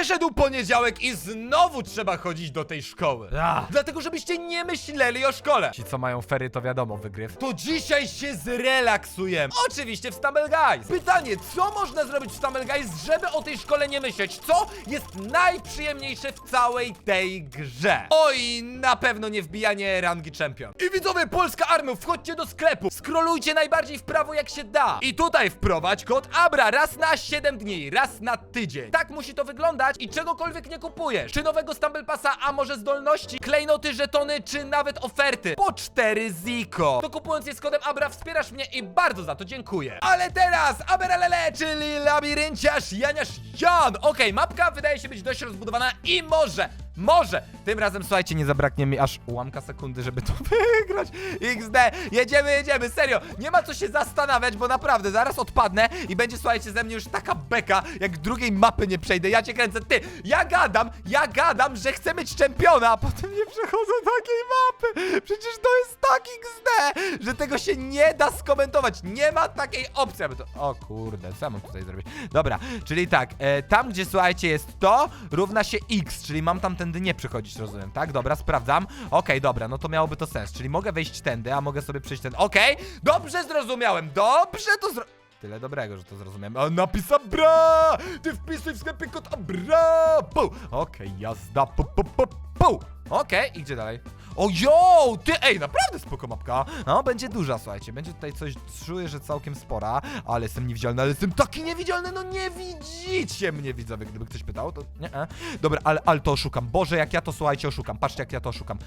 Przyszedł poniedziałek i znowu trzeba chodzić do tej szkoły. Ach. Dlatego, żebyście nie myśleli o szkole. Ci, co mają fery, to wiadomo, wygryw. To dzisiaj się zrelaksujemy. Oczywiście w Stumble Guys. Pytanie, co można zrobić w Stumble Guys, żeby o tej szkole nie myśleć? Co jest najprzyjemniejsze w całej tej grze? Oj, na pewno nie wbijanie rangi champion. I widzowie, polska armia, wchodźcie do sklepu. Skrolujcie najbardziej w prawo jak się da. I tutaj wprowadź kod ABRA raz na 7 dni, raz na tydzień. Tak musi to wyglądać i czegokolwiek nie kupujesz. Czy nowego Stumble Passa, a może zdolności, klejnoty, żetony, czy nawet oferty. Po 4 ziko. To kupując je z kodem ABRA wspierasz mnie i bardzo za to dziękuję. Ale teraz Aberalele, czyli labirynciarz Janiasz Jan. Okej, mapka wydaje się być dość rozbudowana i może, może, tym razem słuchajcie, nie zabraknie mi aż ułamka sekundy, żeby to wygrać. XD, jedziemy, jedziemy, serio, nie ma co się zastanawiać, bo naprawdę zaraz odpadnę i będzie, słuchajcie, ze mnie już taka beka, jak drugiej mapy nie przejdę, ja cię kręcę, ty, ja gadam, ja gadam, że chcę mieć czempiona, a potem nie przechodzę takiej mapy, przecież to jest tak XD, że tego się nie da skomentować, nie ma takiej opcji, aby to, o kurde, co mam tutaj zrobić, dobra, czyli tak, e, tam gdzie, słuchajcie, jest to, równa się X, czyli mam tamtędy nie przechodzić, rozumiem, tak, dobra, sprawdzam, okej, dobra, no to miałoby to sens, czyli mogę wejść tędy, a mogę sobie przejść ten, okej, dobrze zrozumiałem, dobrze to zro... Tyle dobrego, że to zrozumiałem. A napis Abra! Ty wpisuj w sklepie kod Abra! Pu! Okej, jazda, pu, pu, pu, pu! Okej, i dalej? O! Ty, ej, naprawdę spoko mapka. No, będzie duża, słuchajcie. Będzie tutaj coś, czuję, że całkiem spora, ale jestem niewidzialny, ale jestem taki niewidzialny, no nie widzicie mnie, widzowie, gdyby ktoś pytał, to nie, e. Dobra, ale, ale to oszukam. Boże, jak ja to, słuchajcie, oszukam. Patrzcie, jak ja to oszukam.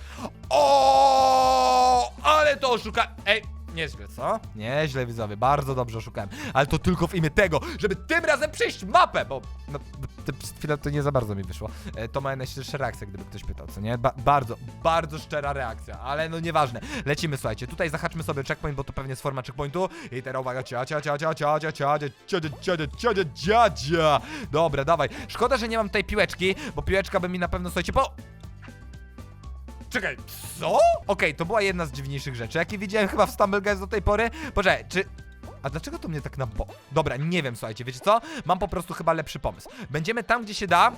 O, ale to oszukam. Ej, Nieźle, co? Nieźle, widzowie, bardzo dobrze oszukałem. Ale to tylko w imię tego, żeby tym razem przejść mapę, bo no, te- to nie za bardzo mi wyszło. E, to moja najszczersza reakcja, gdyby ktoś pytał, co nie? Ba bardzo, bardzo szczera reakcja, ale no nieważne. Lecimy, słuchajcie, tutaj zahaczmy sobie checkpoint, bo to pewnie jest forma checkpointu. I teraz uwaga, cia, cia, cia, cia, cia, cia, cia, cia, cia, cia, cia, cia, cia. Dobra, dawaj. Szkoda, że nie mam tutaj piłeczki, bo piłeczka by mi na pewno, słuchajcie, po... Czekaj, co? Okej, to była jedna z dziwniejszych rzeczy, jakie widziałem chyba w Stumble Guys do tej pory. Poczekaj, czy... A dlaczego to mnie tak na bo... Dobra, nie wiem, słuchajcie, wiecie co? Mam po prostu chyba lepszy pomysł. Będziemy tam, gdzie się da,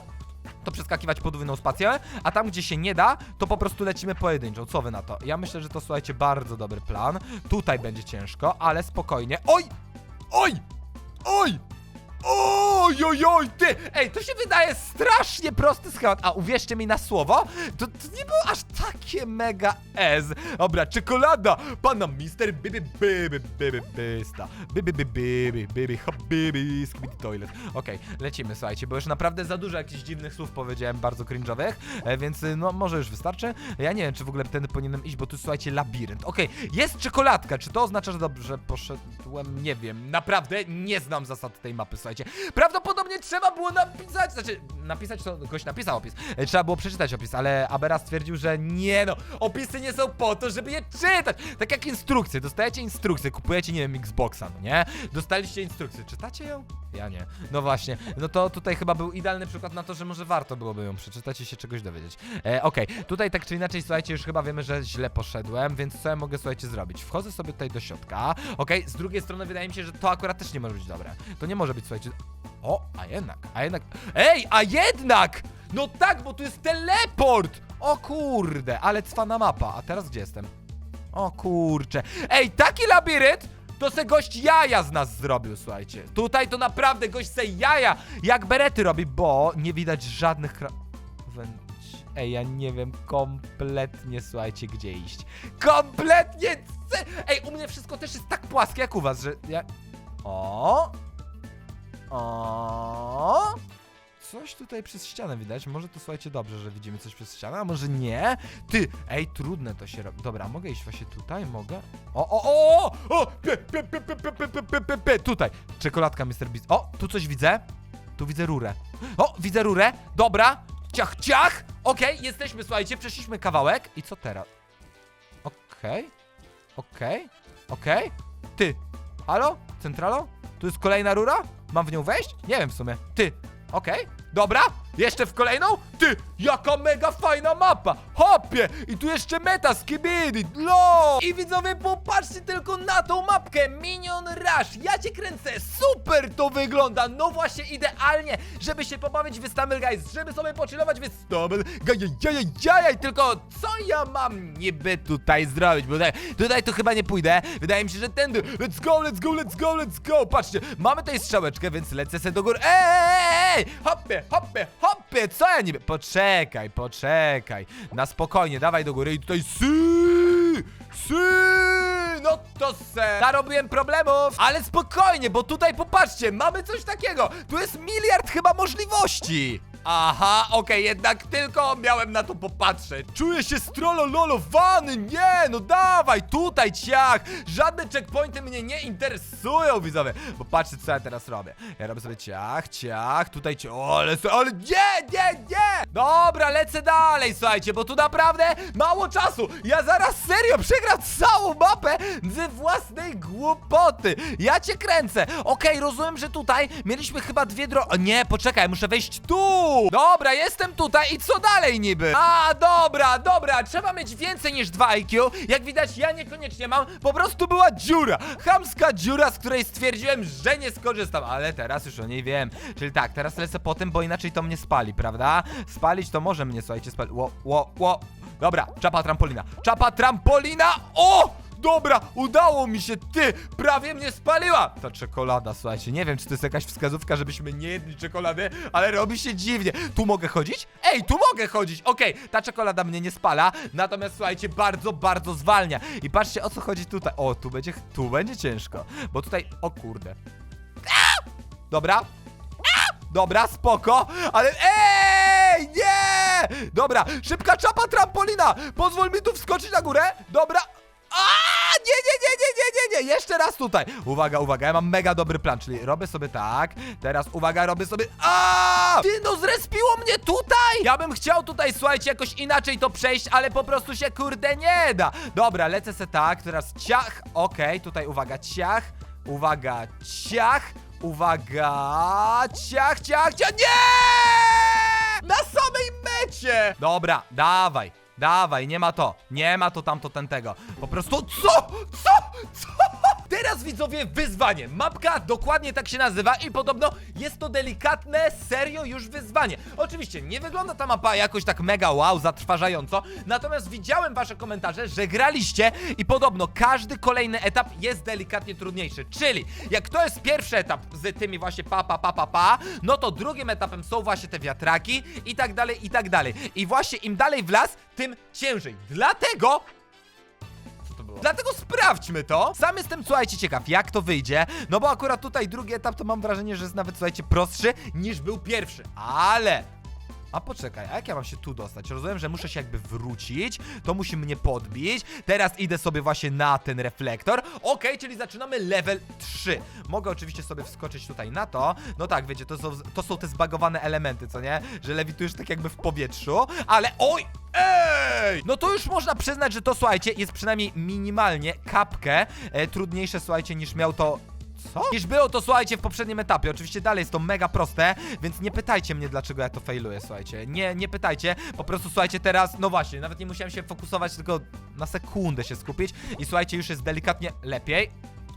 to przeskakiwać podwójną spację, a tam, gdzie się nie da, to po prostu lecimy pojedynczą. Co wy na to? Ja myślę, że to, słuchajcie, bardzo dobry plan. Tutaj będzie ciężko, ale spokojnie. Oj! Oj! Oj! Oj, oj, oj, ty! Ej, to się wydaje strasznie prosty schemat, a uwierzcie mi na słowo, to, to nie było aż takie mega S. Dobra, czekolada! Pana Mister Bibi Bibi Bibi Bysta. Bibi Bibi Bibi Bibi Habibi Skibidi Toilet. Okej, lecimy, słuchajcie, bo już naprawdę za dużo jakichś dziwnych słów powiedziałem, bardzo cringe'owych, e, więc y, no może już wystarczy. Ja nie wiem, czy w ogóle tędy powinienem iść, bo tu słuchajcie, labirynt. Okej, jest czekoladka, czy to oznacza, że dobrze poszedłem? Nie wiem, naprawdę nie znam zasad tej mapy, słuchajcie. Prawdopodobnie trzeba było napisać, znaczy napisać to, ktoś napisał opis, E, trzeba było przeczytać opis, ale Abera stwierdził, że nie no, opisy nie są po to, żeby je czytać. Tak jak instrukcje, dostajecie instrukcję, kupujecie, nie wiem, Xboxa, no nie? Dostaliście instrukcję, czytacie ją? Ja nie. No właśnie, no to tutaj chyba był idealny przykład na to, że może warto byłoby ją przeczytać i się czegoś dowiedzieć. E, Okej, tutaj tak czy inaczej, słuchajcie, już chyba wiemy, że źle poszedłem, więc co ja mogę, słuchajcie, zrobić? Wchodzę sobie tutaj do środka, okej, z drugiej strony wydaje mi się, że to akurat też nie może być dobre. To nie może być, słuchajcie... O, a jednak, a jednak... Ej, a jednak! No tak, bo tu jest teleport! O kurde, ale cwana mapa. A teraz gdzie jestem? O kurcze. Ej, taki labirynt to se gość jaja z nas zrobił, słuchajcie. Tutaj to naprawdę gość se jaja jak berety robi, bo nie widać żadnych krawędzi. Ej, ja nie wiem kompletnie, słuchajcie, gdzie iść. Kompletnie! Ej, u mnie wszystko też jest tak płaskie jak u was, że ja... O! O! Coś tutaj przez ścianę widać. Może to słuchajcie dobrze, że widzimy coś przez ścianę, a może nie? Ty! Ej, trudne to się robi. Dobra, mogę iść właśnie tutaj? Mogę? O, o, o! O! o! Pie, pie, pie, pie, pie, pie, pie, pie, pie. Tutaj! Czekoladka Mr. Beast. O! Tu coś widzę. Tu widzę rurę. O! Widzę rurę. Dobra. Ciach, ciach! Okej, jesteśmy, słuchajcie, przeszliśmy kawałek. I co teraz? Okej. Okej. Okej. Ty. Halo? Centralo? Tu jest kolejna rura? Mam w nią wejść? Nie wiem w sumie. Ty. Okej. Dobra. Jeszcze w kolejną? Ty. Jaka mega fajna mapa! Hopie! I tu jeszcze meta skibidi! LOL! I widzowie, popatrzcie tylko na tą mapkę! Minion Rush! Ja cię kręcę! Super to wygląda! No właśnie, idealnie, żeby się pobawić w Stumble Guys, żeby sobie pochillować w Stumble Gajajajajajaj! Tylko co ja mam niby tutaj zrobić? Bo tutaj, tutaj to chyba nie pójdę. Wydaje mi się, że tędy. Let's go, let's go, let's go, let's go! Patrzcie, mamy tutaj strzałeczkę, więc lecę sobie do góry. Ej, ej, ej! Hopie, hopie, hopie! Co ja niby? Poczekaj, poczekaj. Na spokojnie, dawaj do góry i tutaj sy! Sy! No to se! Narobiłem problemów! Ale spokojnie, bo tutaj popatrzcie, mamy coś takiego! Tu jest miliard chyba możliwości! Aha, okej, jednak tylko miałem na to popatrzeć. Czuję się strolololowany, nie, no dawaj, tutaj ciach! Żadne checkpointy mnie nie interesują, widzowie, bo patrzcie, co ja teraz robię. Ja robię sobie ciach, ciach, tutaj ciach, o, ale, ale nie, nie, nie! Dobra, lecę dalej, słuchajcie, bo tu naprawdę mało czasu. Ja zaraz serio przegram całą mapę ze własnej głupoty. Ja cię kręcę. Okej, rozumiem, że tutaj mieliśmy chyba dwie drogi. Nie, poczekaj, muszę wejść tu. Dobra, jestem tutaj i co dalej niby? A, dobra, dobra, trzeba mieć więcej niż 2 IQ. Jak widać, ja niekoniecznie mam. Po prostu była dziura. Chamska dziura, z której stwierdziłem, że nie skorzystam. Ale teraz już o niej wiem. Czyli tak, teraz lecę po tym, bo inaczej to mnie spali, prawda? Spalić to może mnie, słuchajcie, spalić. Ło, ło, ło. Dobra, czapa trampolina. Czapa trampolina. O! Dobra, udało mi się, ty! Prawie mnie spaliła! Ta czekolada, słuchajcie, nie wiem, czy to jest jakaś wskazówka, żebyśmy nie jedli czekolady, ale robi się dziwnie. Tu mogę chodzić? Ej, tu mogę chodzić! Okej, ta czekolada mnie nie spala, natomiast słuchajcie, bardzo, bardzo zwalnia. I patrzcie, o co chodzi tutaj. O, tu będzie, tu będzie ciężko, bo tutaj, o kurde. Dobra, Dobra, spoko, ale ej, nie! Dobra, szybka czapa trampolina! Pozwól mi tu wskoczyć na górę. Dobra. A, nie, nie, nie, nie, nie, nie, nie, jeszcze raz tutaj. Uwaga, uwaga, ja mam mega dobry plan, czyli robię sobie tak. Teraz uwaga, robię sobie. A! Ty no zrespiło mnie tutaj! Ja bym chciał tutaj, słuchajcie, jakoś inaczej to przejść, ale po prostu się kurde nie da. Dobra, lecę se tak, teraz ciach. Okej, tutaj uwaga, ciach. Uwaga, ciach. Uwaga! Ciach, ciach, ciach! Nie! Na samej mecie! Dobra, dawaj, dawaj, nie ma to. Nie ma to tamto ten tego. Po prostu co? Co? Co? Teraz widzowie wyzwanie. Mapka dokładnie tak się nazywa i podobno jest to delikatne, serio już wyzwanie. Oczywiście nie wygląda ta mapa jakoś tak mega wow, zatrważająco, natomiast widziałem wasze komentarze, że graliście i podobno każdy kolejny etap jest delikatnie trudniejszy. Czyli jak to jest pierwszy etap z tymi właśnie pa pa pa pa pa, no to drugim etapem są właśnie te wiatraki i tak dalej i tak dalej. I właśnie im dalej w las, tym ciężej. Dlatego Dlatego sprawdźmy to. Sam jestem, słuchajcie, ciekaw, jak to wyjdzie. No bo akurat tutaj drugi etap to mam wrażenie, że jest nawet, słuchajcie, prostszy niż był pierwszy. Ale. A poczekaj, a jak ja mam się tu dostać? Rozumiem, że muszę się jakby wrócić, to musi mnie podbić. Teraz idę sobie właśnie na ten reflektor. Okej, czyli zaczynamy level 3. Mogę oczywiście sobie wskoczyć tutaj na to. No tak, wiecie, to są, to są te zbagowane elementy, co nie? Że lewitujesz tak jakby w powietrzu, ale oj! Ej! No to już można przyznać, że to, słuchajcie, jest przynajmniej minimalnie kapkę e, trudniejsze, słuchajcie, niż miał to co? Było to, słuchajcie, w poprzednim etapie. Oczywiście dalej jest to mega proste, więc nie pytajcie mnie, dlaczego ja to failuję, słuchajcie. Nie, nie pytajcie, po prostu słuchajcie teraz, no właśnie, nawet nie musiałem się fokusować, tylko na sekundę się skupić i słuchajcie, już jest delikatnie lepiej.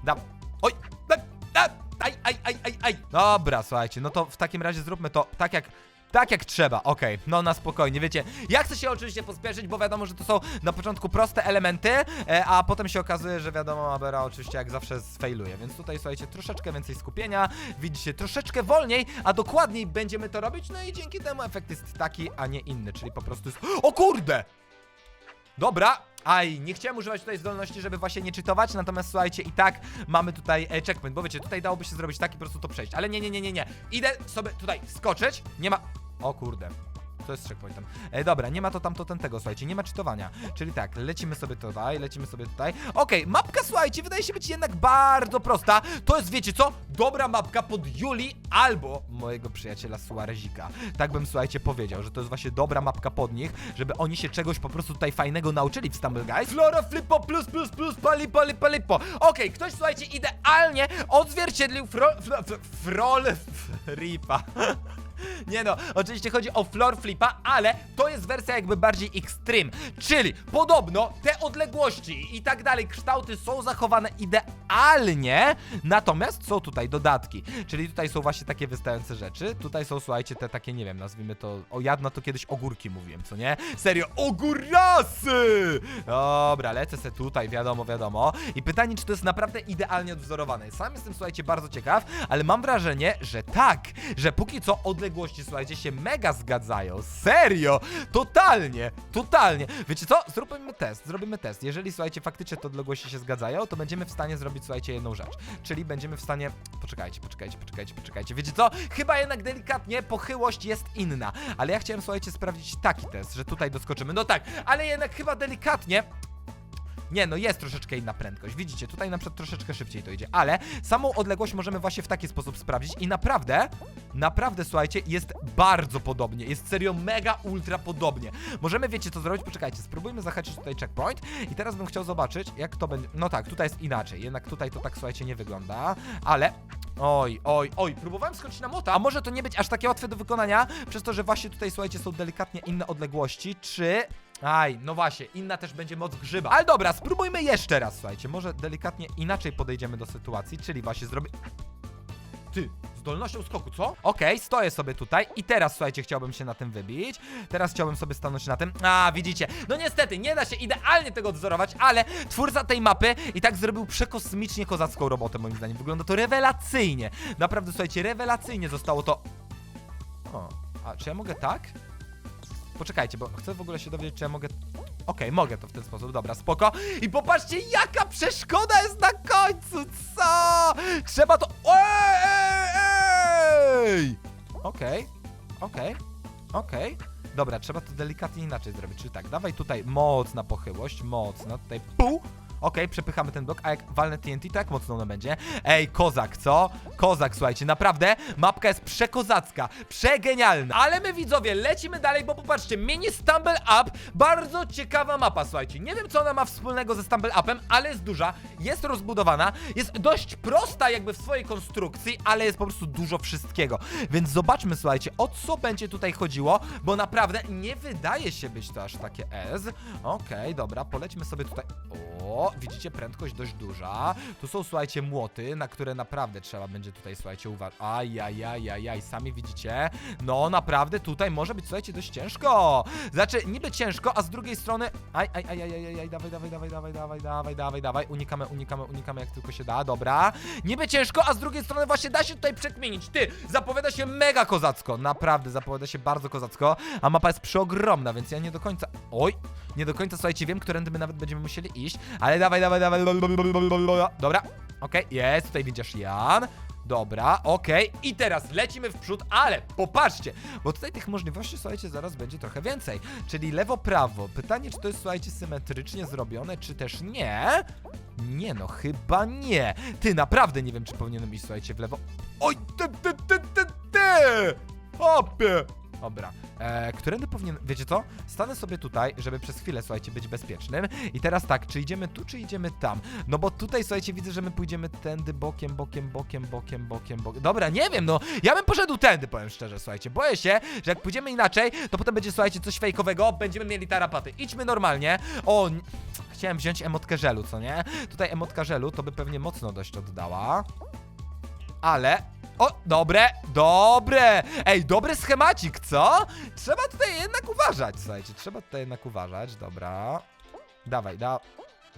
Da... Oj! Da, da, aj, aj, aj, aj, aj. Dobra, słuchajcie, no to w takim razie zróbmy to tak jak tak jak trzeba, okej, no na spokojnie, wiecie, ja chcę się oczywiście pospieszyć, bo wiadomo, że to są na początku proste elementy, e, a potem się okazuje, że wiadomo, Abera oczywiście jak zawsze sfailuje, więc tutaj słuchajcie, troszeczkę więcej skupienia, widzicie, troszeczkę wolniej, a dokładniej będziemy to robić, no i dzięki temu efekt jest taki, a nie inny, czyli po prostu jest... O kurde! Dobra, aj, nie chciałem używać tutaj zdolności, żeby właśnie nie czytować, natomiast słuchajcie, i tak mamy tutaj e, checkpoint, bo wiecie, tutaj dałoby się zrobić tak i po prostu to przejść, ale nie, nie, nie, nie, nie, idę sobie tutaj skoczyć, nie ma... O kurde. To jest checkpointem. E, dobra, nie ma to tamto ten tego, słuchajcie, nie ma czytowania. Czyli tak, lecimy sobie tutaj, lecimy sobie tutaj. Okej, mapka, słuchajcie, wydaje się być jednak bardzo prosta. To jest, wiecie co? Dobra mapka pod Juli albo mojego przyjaciela Suarezika. Tak bym, słuchajcie, powiedział, że to jest właśnie dobra mapka pod nich, żeby oni się czegoś po prostu tutaj fajnego nauczyli w Stumble Guys. Flora Flippo plus plus plus pali pali palipo. Okej, ktoś, słuchajcie, idealnie odzwierciedlił fro... fro... fro- frol... Ripa. Nie no, oczywiście chodzi o floor flipa, ale to jest wersja jakby bardziej extreme, czyli podobno te odległości i tak dalej, kształty są zachowane idealnie, natomiast są tutaj dodatki, czyli tutaj są właśnie takie wystające rzeczy, tutaj są, słuchajcie, te takie, nie wiem, nazwijmy to, o ja na to kiedyś ogórki mówiłem, co nie? Serio, ogórasy! Dobra, lecę se tutaj, wiadomo, wiadomo, i pytanie, czy to jest naprawdę idealnie odwzorowane. Sam jestem, słuchajcie, bardzo ciekaw, ale mam wrażenie, że tak, że póki co odległości, słuchajcie, się mega zgadzają. Serio! Totalnie! Totalnie! Wiecie co? Zrobimy test, zrobimy test. Jeżeli, słuchajcie, faktycznie te odległości się zgadzają, to będziemy w stanie zrobić, słuchajcie, jedną rzecz. Czyli będziemy w stanie... Poczekajcie, poczekajcie, poczekajcie, poczekajcie. Wiecie co? Chyba jednak delikatnie pochyłość jest inna. Ale ja chciałem, słuchajcie, sprawdzić taki test, że tutaj doskoczymy. No tak, ale jednak chyba delikatnie... Nie, no jest troszeczkę inna prędkość. Widzicie, tutaj na przykład troszeczkę szybciej to idzie, ale samą odległość możemy właśnie w taki sposób sprawdzić i naprawdę, naprawdę, słuchajcie, jest bardzo podobnie. Jest serio mega ultra podobnie. Możemy, wiecie co zrobić? Poczekajcie, spróbujmy zahaczyć tutaj checkpoint i teraz bym chciał zobaczyć, jak to będzie. No tak, tutaj jest inaczej, jednak tutaj to tak, słuchajcie, nie wygląda, ale Oj, oj, oj, próbowałem skoczyć na mota, a może to nie być aż takie łatwe do wykonania, przez to, że właśnie tutaj, słuchajcie, są delikatnie inne odległości, czy... Aj, no właśnie, inna też będzie moc grzyba. Ale dobra, spróbujmy jeszcze raz, słuchajcie, może delikatnie inaczej podejdziemy do sytuacji, czyli właśnie zrobię... Ty, zdolnością skoku, co? Okej, stoję sobie tutaj i teraz, słuchajcie, chciałbym się na tym wybić. Teraz chciałbym sobie stanąć na tym. A, widzicie, no niestety, nie da się idealnie tego odzorować, ale twórca tej mapy i tak zrobił przekosmicznie kozacką robotę, moim zdaniem. Wygląda to rewelacyjnie. Naprawdę, słuchajcie, rewelacyjnie zostało to... O, a czy ja mogę tak? Poczekajcie, bo chcę w ogóle się dowiedzieć, czy ja mogę... Okej, mogę to w ten sposób, dobra, spoko. I popatrzcie, jaka przeszkoda jest na końcu, co? Trzeba to... Ej, ej, ej! Okej, okej, okej. Dobra, trzeba to delikatnie inaczej zrobić, czyli tak, dawaj tutaj mocna pochyłość, mocna, tutaj pół. Okej, przepychamy ten blok, a jak walnę TNT, to jak mocno ono będzie? Ej, kozak, co? Kozak, słuchajcie, naprawdę, mapka jest przekozacka, przegenialna. Ale my, widzowie, lecimy dalej, bo popatrzcie, mini Stumble Up, bardzo ciekawa mapa, słuchajcie. Nie wiem, co ona ma wspólnego ze Stumble Upem, ale jest duża, jest rozbudowana, jest dość prosta jakby w swojej konstrukcji, ale jest po prostu dużo wszystkiego. Więc zobaczmy, słuchajcie, o co będzie tutaj chodziło, bo naprawdę nie wydaje się być to aż takie S. Okej, dobra, polećmy sobie tutaj. O, widzicie, prędkość dość duża. Tu są, słuchajcie, młoty, na które naprawdę trzeba będzie tutaj, słuchajcie, uważać. Ajajajajaj, sami widzicie. No, naprawdę tutaj może być, słuchajcie, dość ciężko. Znaczy, niby ciężko, a z drugiej strony... Aj, aj, aj, aj, aj, aj, dawaj, dawaj, dawaj, dawaj, dawaj, dawaj, dawaj, dawaj. Unikamy, unikamy, unikamy jak tylko się da, dobra. Niby ciężko, a z drugiej strony właśnie da się tutaj przekminić. Ty, zapowiada się mega kozacko. Naprawdę, zapowiada się bardzo kozacko. A mapa jest przeogromna, więc ja nie do końca... Oj, nie do końca, słuchajcie, wiem, którędy my nawet będziemy musieli iść, ale dawaj, dawaj, dawaj, dobra, okej, jest, tutaj widzisz Jan, dobra, okej, i teraz lecimy w przód, ale popatrzcie, bo tutaj tych możliwości, słuchajcie, zaraz będzie trochę więcej, czyli lewo, prawo, pytanie, czy to jest, słuchajcie, symetrycznie zrobione, czy też nie? Nie no, chyba nie. Ty, naprawdę nie wiem, czy powinienem iść, słuchajcie, w lewo. Oj, ty, ty, ty, ty, ty! Hopie! Dobra, e, którędy powinien, wiecie co? Stanę sobie tutaj, żeby przez chwilę, słuchajcie, być bezpiecznym. I teraz tak, czy idziemy tu, czy idziemy tam? No bo tutaj, słuchajcie, widzę, że my pójdziemy tędy, bokiem, bokiem, bokiem, bokiem, bokiem, bokiem. Dobra, nie wiem, no, ja bym poszedł tędy, powiem szczerze, słuchajcie. Boję się, że jak pójdziemy inaczej, to potem będzie, słuchajcie, coś fejkowego, będziemy mieli tarapaty. Idźmy normalnie. O, chciałem wziąć emotkę żelu, co nie? Tutaj emotka żelu to by pewnie mocno dość oddała. Ale... O, dobre, dobre! Ej, dobry schemacik, co? Trzeba tutaj jednak uważać, słuchajcie, trzeba tutaj jednak uważać, dobra. Dawaj, da...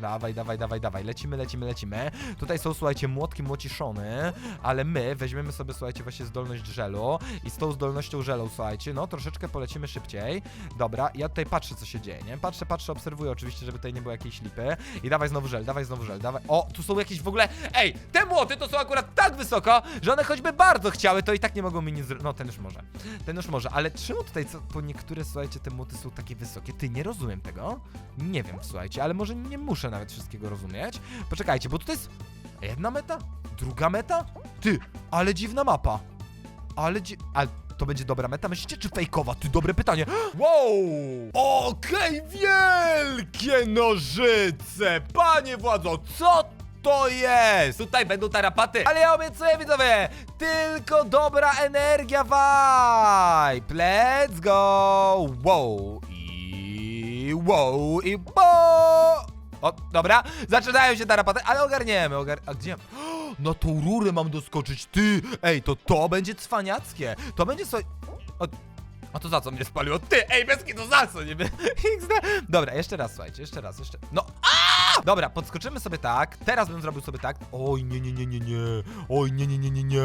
Dawaj, dawaj, dawaj, dawaj, lecimy, lecimy, lecimy. Tutaj są, słuchajcie, młotki młociszony, ale my weźmiemy sobie, słuchajcie, właśnie zdolność żelu i z tą zdolnością żelu, słuchajcie, no troszeczkę polecimy szybciej. Dobra, ja tutaj patrzę, co się dzieje, nie? Patrzę, patrzę, obserwuję oczywiście, żeby tutaj nie było jakiejś lipy. I dawaj znowu żel, dawaj znowu żel, dawaj. O, tu są jakieś w ogóle... Ej, te młoty to są akurat tak wysoko, że one choćby bardzo chciały, to i tak nie mogą mi nic. No, ten już może. Ten już może, ale czemu tutaj co, po niektóre, słuchajcie, te młoty są takie wysokie? Ty, nie rozumiem tego. Nie wiem, słuchajcie, ale może nie muszę nawet wszystkiego rozumieć. Poczekajcie, bo tutaj jest jedna meta, druga meta? Ty, ale dziwna mapa. Ale dzi... Ale to będzie dobra meta, myślicie, czy fejkowa? Ty, dobre pytanie. Wow! Okej, wielkie nożyce! Panie władzo, co to jest? Tutaj będą tarapaty. Ale ja obiecuję, widzowie, tylko dobra energia vibe. Let's go. Wow. I wow. I bo. O, dobra, zaczynają się tarapaty, ale ogarniemy, ogar... A gdzie? Na tą rurę mam doskoczyć, ty! Ej, to to będzie cwaniackie! To będzie co... O, a to za co mnie spaliło? Ty! Ej, bez to za co? XD. Dobra, jeszcze raz, słuchajcie, jeszcze raz, jeszcze... No, a! Dobra, podskoczymy sobie tak, teraz bym zrobił sobie tak. Oj, nie, nie, nie, nie, nie. Oj, nie, nie, nie, nie, nie.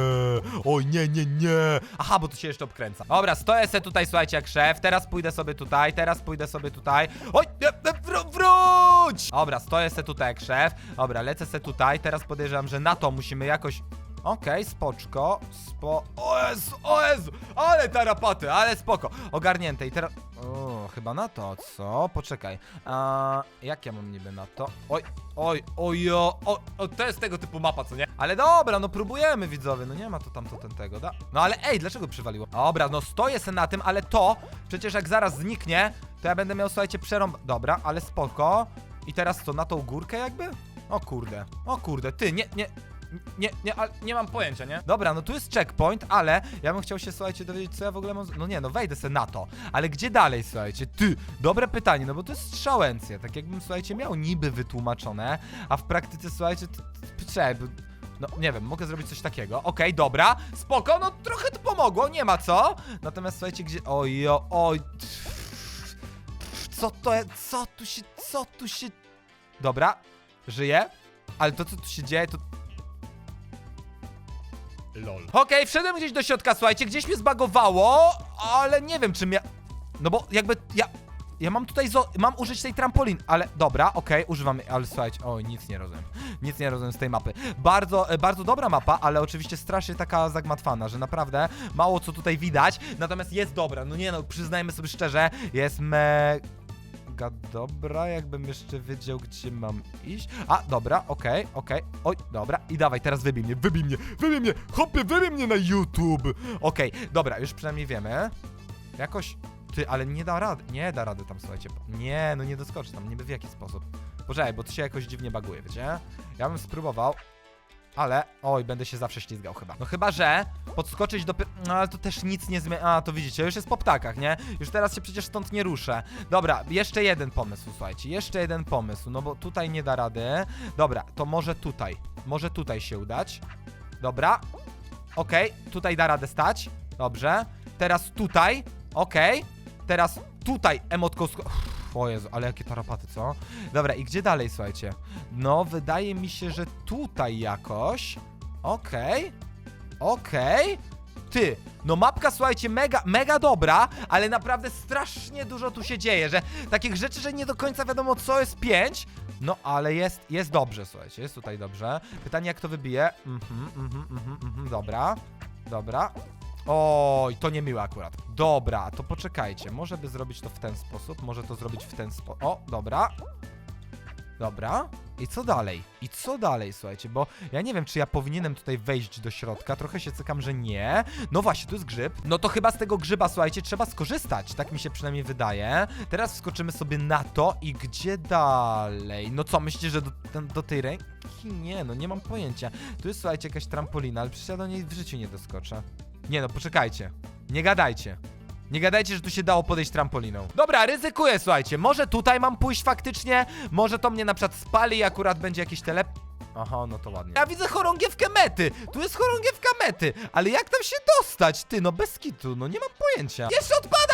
Oj, nie, nie, nie. Aha, bo to się jeszcze obkręca. Dobra, stoję sobie tutaj, słuchajcie, jak szef. Teraz pójdę sobie tutaj, teraz pójdę sobie tutaj. Oj, nie, nie, wró- wróć! Dobra, stoję sobie tutaj jak szef. Dobra, lecę sobie tutaj. Teraz podejrzewam, że na to musimy jakoś... Okej, spoczko, spo... O Jezu, o Jezu, ale tarapaty, ale spoko. Ogarnięte i teraz... O, chyba na to, co? Poczekaj. A, jak ja mam niby na to? Oj, oj, ojo, o, o, to jest tego typu mapa, co nie? Ale dobra, no próbujemy, widzowie, no nie ma to tamto ten tego, da? No ale ej, dlaczego przywaliło? Dobra, no stoję se na tym, ale to, przecież jak zaraz zniknie, to ja będę miał, słuchajcie, przerąb... Dobra, ale spoko. I teraz co, na tą górkę jakby? O kurde, o kurde, ty, nie, nie, nie, nie, ale nie mam pojęcia, nie? Dobra, no tu jest checkpoint, ale ja bym chciał się, słuchajcie, dowiedzieć, co ja w ogóle mam... No nie, no wejdę se na to, ale gdzie dalej, słuchajcie? Ty, dobre pytanie, no bo to jest strzałęcja, tak jakbym, słuchajcie, miał niby wytłumaczone, a w praktyce, słuchajcie, to, no nie wiem, mogę zrobić coś takiego. Okej, dobra, spoko, no trochę to pomogło, nie ma co. Natomiast słuchajcie, gdzie... Oj, oj... Co to jest? Co tu się... Co tu się... Dobra, żyję, ale to, co tu się dzieje, to... Lol. Okej, wszedłem gdzieś do środka, słuchajcie, gdzieś mnie zbagowało, ale nie wiem, czym ja... No bo jakby ja... Ja mam tutaj, zo... mam użyć tej trampolin, ale dobra, okej, używam, ale słuchajcie, oj, nic nie rozumiem, nic nie rozumiem z tej mapy. Bardzo, e, bardzo dobra mapa, ale oczywiście strasznie taka zagmatwana, że naprawdę mało co tutaj widać, natomiast jest dobra, no nie no, przyznajmy sobie szczerze, jest me... Mega dobra, jakbym jeszcze wiedział, gdzie mam iść. A, dobra, okej, okej. Oj, dobra. I dawaj, teraz wybij mnie, wybij mnie, wybij mnie, hopie, wybij mnie na YouTube. Okej, dobra, już przynajmniej wiemy. Jakoś, ty, ale nie da rady, nie da rady tam, słuchajcie. Nie, no nie doskoczy tam, niby w jaki sposób. Poczekaj, bo to się jakoś dziwnie baguje, wiecie? Ja bym spróbował, ale, oj, będę się zawsze ślizgał chyba. No chyba, że podskoczyć do... No ale to też nic nie zmienia... A, to widzicie, już jest po ptakach, nie? Już teraz się przecież stąd nie ruszę. Dobra, jeszcze jeden pomysł, słuchajcie, jeszcze jeden pomysł, no bo tutaj nie da rady. Dobra, to może tutaj, może tutaj się udać. Dobra, okej, tutaj da radę stać, dobrze. Teraz tutaj, okej. Teraz tutaj emotką... sko- O Jezu, ale jakie tarapaty, co? Dobra, i gdzie dalej, słuchajcie? No, wydaje mi się, że tutaj jakoś. Okej. Okej. Ty, no mapka, słuchajcie, mega, mega dobra, ale naprawdę strasznie dużo tu się dzieje, że takich rzeczy, że nie do końca wiadomo, co jest 5. No, ale jest, jest dobrze, słuchajcie, jest tutaj dobrze. Pytanie, jak to wybije? Mhm, mhm, mhm, mhm, dobra. Dobra. Oj, to niemiłe akurat. Dobra, to poczekajcie. Może by zrobić to w ten sposób, może to zrobić w ten sposób. O, dobra. Dobra. I co dalej? I co dalej, słuchajcie, bo ja nie wiem, czy ja powinienem tutaj wejść do środka, trochę się cykam, że nie. No właśnie, tu jest grzyb. No to chyba z tego grzyba, słuchajcie, trzeba skorzystać, tak mi się przynajmniej wydaje. Teraz wskoczymy sobie na to i gdzie dalej? No co, myślicie, że do, do tej ręki? Nie, no nie mam pojęcia. Tu jest, słuchajcie, jakaś trampolina, ale przecież ja do niej w życiu nie doskoczę. Nie no, poczekajcie. Nie gadajcie. Nie gadajcie, że tu się dało podejść trampoliną. Dobra, ryzykuję, słuchajcie. Może tutaj mam pójść faktycznie, może to mnie na przykład spali i akurat będzie jakiś telep... Aha, no to ładnie. Ja widzę chorągiewkę mety. Tu jest chorągiewka mety. Ale jak tam się dostać? Ty, no bez kitu, no nie mam pojęcia. Jeszcze odpada!